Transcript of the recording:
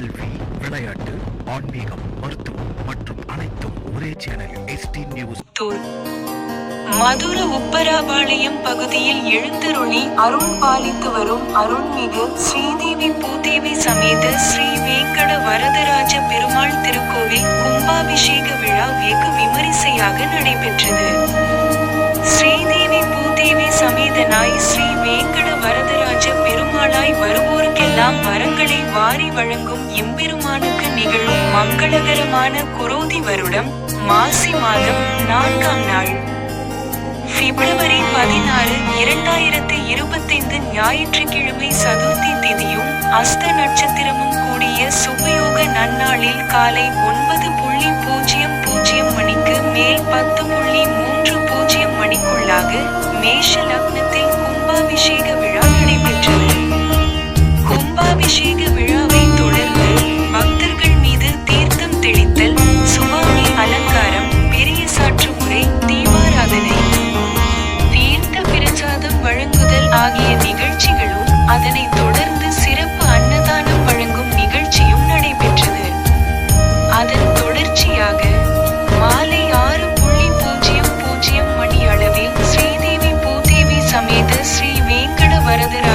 கல்வி விளையாட்டு ஆன்மீகம் மருத்துவம் மற்றும் அனைத்தும் ஒரே சேனலில் எஸ்டி நியூஸ் மதுர உப்பராபாளையம் பகுதியில் எழுந்தருளி அருள் பாலித்து வரும் அருள்மிகு ஸ்ரீதேவி பூதேவி சமேத ஸ்ரீ வேங்கட வரதராஜ பெருமாள் திருக்கோவில் கும்பாபிஷேக விழா வெகு விமரிசையாக நடைபெற்றது. ஸ்ரீ வருவோருக்கெல்லாம் வரங்களை வாரி வழங்கும் எம்பெருமானுக்கு நிகழும் மங்களகரமான குரோதி வருடம் மாசி மாதம் நான்காம் நாள். பிப்ரவரி பதினாறு இரண்டாயிரத்தி இருபத்தைந்து ஞாயிற்றுக்கிழமை சதுர்த்தி திதியும் அஸ்த நட்சத்திரமும் கூடிய சுபயோக நன்னாளில் காலை ஒன்பது புள்ளி பூஜ்ஜியம் பூஜ்ஜியம் மணிக்கு மேல் பத்து புள்ளி மூன்று பூஜ்ஜியம் மணிக்குள்ளாக மேஷ லக்னத்தில் கும்பாபிஷேக fuera de